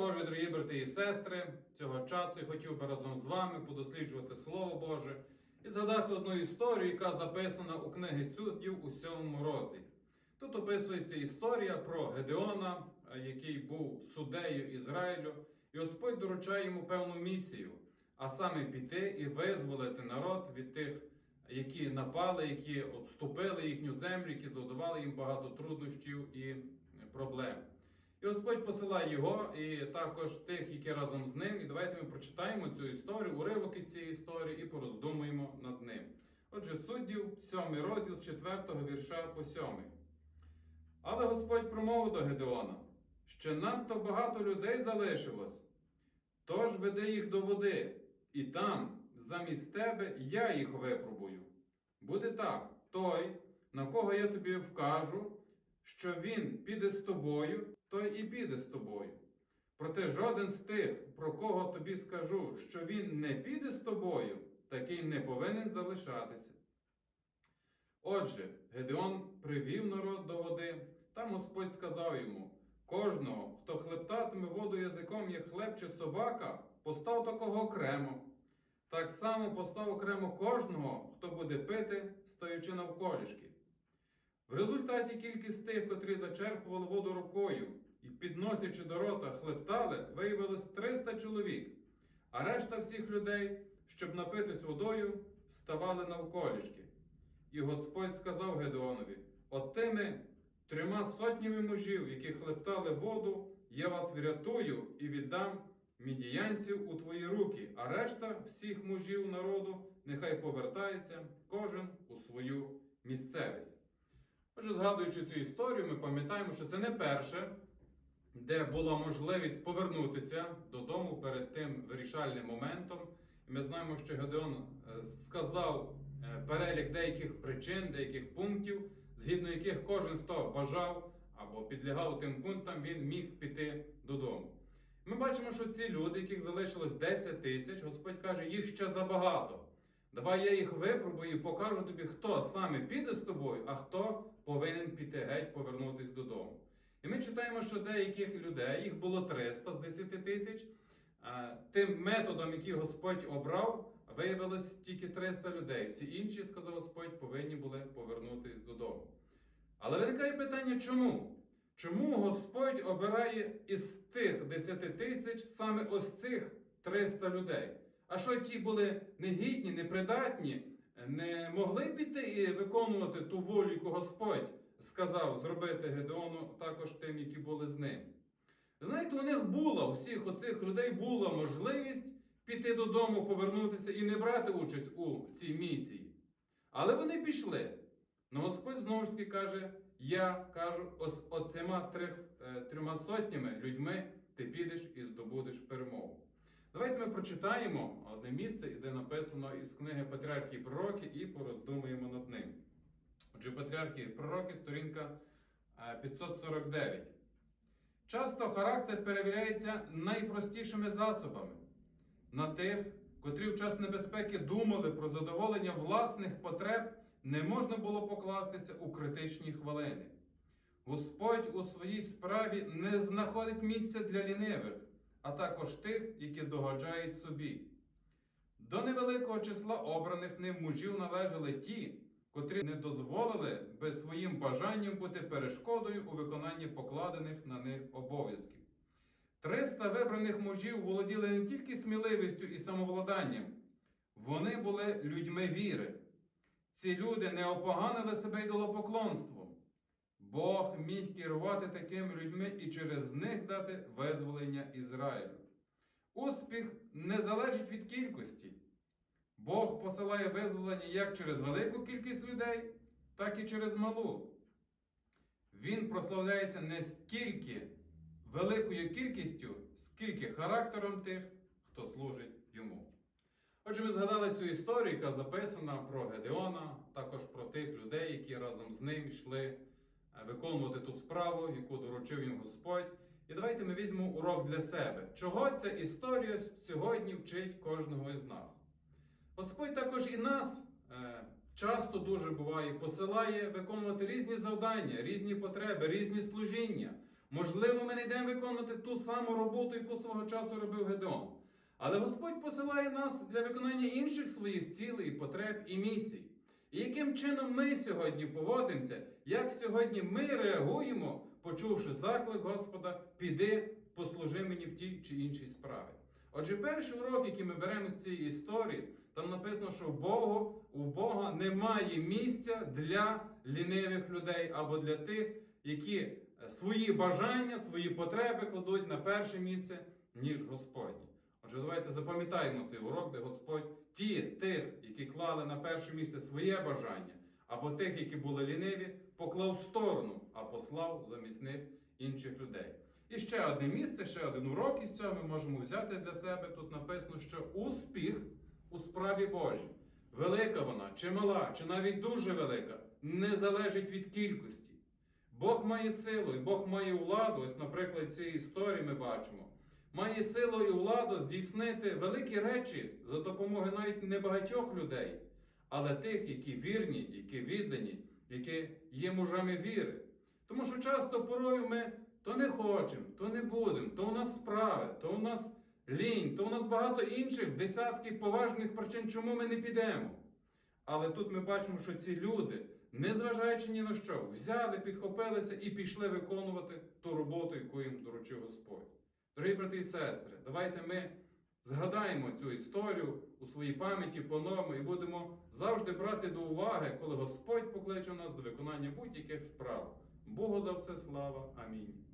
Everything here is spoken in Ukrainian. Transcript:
Божий, дорогі брати і сестри, цього часу я хотів би разом з вами подосліджувати Слово Боже і згадати одну історію, яка записана у книги суддів у сьомому розділі. Тут описується історія про Гедеона, е, який був суддею Ізраїлю, і Господь доручає йому певну місію, а саме піти і визволити народ від тих, які напали, які обступили їхню землю, які завдавали їм багато труднощів і проблем. І Господь посилає його, і також тих, які разом з ним. І давайте ми прочитаємо цю історію, уривок із цієї історії і пороздумуємо над ним. Отже, суддів, 7 розділ з 4 вірша по 7. Але Господь промовив до Гедеона: ще надто багато людей залишилось. Тож веди їх до води, і там, замість тебе, я їх випробую. Буде так: той, на кого я тобі вкажу, що він піде з тобою, той і піде з тобою. Проте жоден з тих, про кого тобі скажу, що він не піде з тобою, такий не повинен залишатися. Отже, Гедеон привів народ до води, там Господь сказав йому: кожного, хто хлептатиме воду язиком, як хлеб чи собака, постав такого окремо. Так само постав окремо кожного, хто буде пити, стоячи навколішки. В результаті кількість тих, котрі зачерпували воду рукою і, підносячи до рота, хлептали, виявилось 300 чоловік, а решта всіх людей, щоб напитись водою, ставали навколішки. І Господь сказав Гедеонові: От тими трьома сотнями мужів, які хлептали воду, я вас врятую і віддам мідіянців у твої руки, а решта всіх мужів народу нехай повертається кожен у свою місцевість. Отже, згадуючи цю історію, ми пам'ятаємо, що це не перше, де була можливість повернутися додому перед тим вирішальним моментом. І ми знаємо, що Гедеон е, сказав е, перелік деяких причин, деяких пунктів, згідно яких кожен, хто бажав або підлягав тим пунктам, він міг піти додому. Ми бачимо, що ці люди, яких залишилось 10 тисяч, Господь каже, їх ще забагато. Давай я їх випробую і покажу тобі, хто саме піде з тобою, а хто повинен піти геть, повернутися додому. І ми читаємо, що деяких людей, їх було 300 з 10 тисяч. Тим методом, який Господь обрав, виявилось тільки 300 людей. Всі інші, сказав Господь, повинні були повернутися додому. Але виникає питання, чому? Чому Господь обирає із тих 10 тисяч саме ось цих 300 людей? А що ті були негідні, непридатні, не могли піти і виконувати ту волю, яку Господь сказав зробити Гедеону також тим, які були з ним? Знаєте, у них була, у всіх оцих людей була можливість піти додому, повернутися і не брати участь у цій місії. Але вони пішли. Но Господь знову ж таки каже: я кажу, ось от е, трьома сотнями людьми ти підеш і здобудеш перемогу. Давайте ми прочитаємо одне місце, де написано із книги Патріархи і Пророки, і пороздумуємо над ним. Отже, Патріархи і Пророки, сторінка е, 549. Часто характер перевіряється найпростішими засобами на тих, котрі в час небезпеки думали про задоволення власних потреб, не можна було покластися у критичні хвилини. Господь у своїй справі не знаходить місця для лінивих, а також тих, які догоджають собі. До невеликого числа обраних ним мужів належали ті, котрі не дозволили би своїм бажанням бути перешкодою у виконанні покладених на них обов'язків. Триста вибраних мужів володіли не тільки сміливістю і самовладанням, вони були людьми віри. Ці люди не опоганили себе ідолопоклонством. Бог міг керувати такими людьми і через них дати визволення Ізраїлю. Успіх не залежить від кількості. Бог посилає визволення як через велику кількість людей, так і через малу. Він прославляється не стільки великою кількістю, скільки характером тих, хто служить йому. Отже, ми згадали цю історію, яка записана про Гедеона, також про тих людей, які разом з ним йшли виконувати ту справу, яку доручив їм Господь. І давайте ми візьмемо урок для себе. Чого ця історія сьогодні вчить кожного із нас? Господь також і нас е, часто дуже буває, посилає виконувати різні завдання, різні потреби, різні служіння. Можливо, ми не йдемо виконувати ту саму роботу, яку свого часу робив Гедеон. Але Господь посилає нас для виконання інших своїх цілей, потреб і місій. І яким чином ми сьогодні поводимося, як сьогодні ми реагуємо, почувши заклик Господа, піди, послужи мені в тій чи іншій справі. Отже, перший урок, який ми беремо з цієї історії, там написано, що Богу, у Бога немає місця для лінивих людей або для тих, які е, свої бажання, свої потреби кладуть на перше місце, ніж Господні. Отже, давайте запам'ятаємо цей урок, де Господь ті тих, які клали на перше місце своє бажання, або тих, які були ліниві, поклав в сторону, а послав замість них інших людей. І ще одне місце, ще один урок із цього ми можемо взяти для себе. Тут написано, що успіх у справі Божій, велика вона, чи мала, чи навіть дуже велика, не залежить від кількості. Бог має силу і Бог має владу. Ось, наприклад, цієї історії ми бачимо. Має силу і владу здійснити великі речі за допомогою навіть небагатьох людей, але тих, які вірні, які віддані, які є мужами віри. Тому що часто порою ми то не хочемо, то не будемо, то у нас справи, то у нас лінь, то у нас багато інших десятки поважних причин, чому ми не підемо. Але тут ми бачимо, що ці люди, незважаючи ні на що, взяли, підхопилися і пішли виконувати ту роботу, яку їм доручив Господь. Дорогі брати і сестри, давайте ми згадаємо цю історію у своїй пам'яті по-новому і будемо завжди брати до уваги, коли Господь покличе нас до виконання будь-яких справ. Богу за все слава. Амінь.